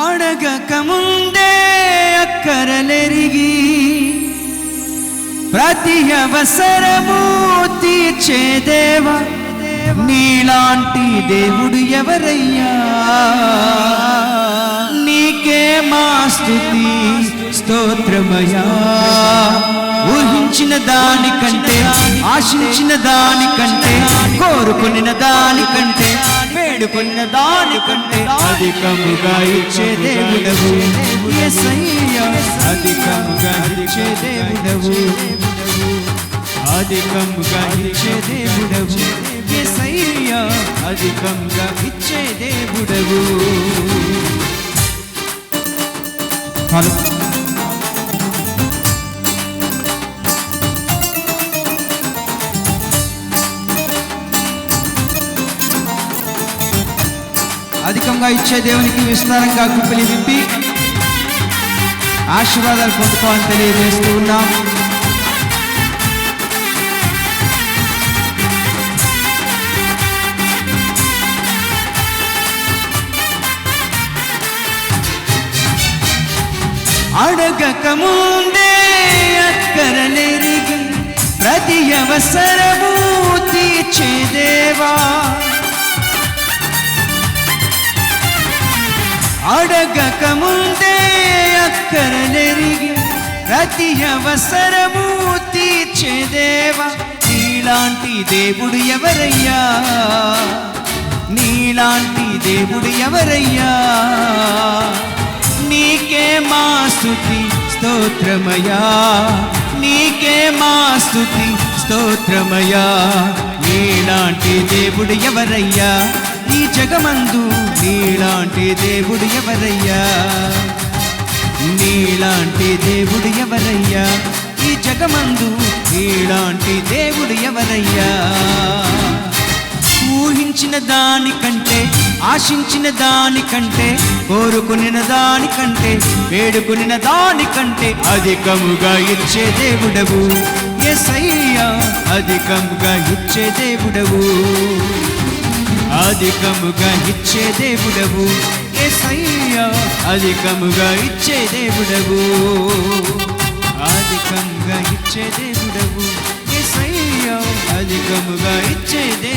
అడగక ముందే అక్కరలెరిగి ప్రతి అవసరము తీర్చే దేవ నీలాంటి దేవుడు ఎవరయ్యా? నీకే మా స్థుతి స్తోత్రమయా ఊహించిన దానికంటే ఆశించిన దానికంటే కోరుకునిన దా వేడుకున్న దానికంటే అధికముగా ఇచ్చే దేవుడవు. అధికముగా ఇచ్చే దేవుడవు. అధికముగా ఇచ్చే దేవుడవు. అధికంగా ఇచ్చే దేవుడవు. హలో. అధికంగా ఇచ్చే దేవునికి విస్తారంగా గుప్పిలి విప్పి ఆశీర్వాదాలు పొందుకోవాలని తెలియజేస్తూ ఉన్నాం. అడగక ముందే అక్కరలెరిగి ప్రతి అవసరము తీర్చేదేవా అడగక ముందే అక్కరలెరిగి ప్రతి అవసరము తీర్చే దేవా నీలాంటి దేవుడు ఎవరయ్యా? నీలాంటి దేవుడు ఎవరయ్యా? నీకే మా స్థుతి స్తోత్రమయా నీకే మా స్థుతి స్తోత్రమయా నీలాంటి దేవుడు ఎవరయ్యా? ఈ జగమందు నీలాంటి దేవుడు ఎవరయ్యా? నీలాంటి దేవుడు ఎవరయ్యా? ఈ జగమందు నీలాంటి దేవుడు ఎవరయ్యా? ఊహించిన దానికంటే ఆశించిన దానికంటే కోరుకునిన దానికంటే వేడుకునిన దానికంటే అధికముగా ఇచ్చే దేవుడవు. ఎసయ్యా అధికముగా ఇచ్చే దేవుడవు. అధికముగా ఇచ్చే దేవుడవు. ఎసయ్యా అధికముగా ఇచ్చే దేవుడవు. అధికంగా ఇచ్చే దేవుడవు. ఎసయ్యా అధికముగా ఇచ్చే దేవుడవు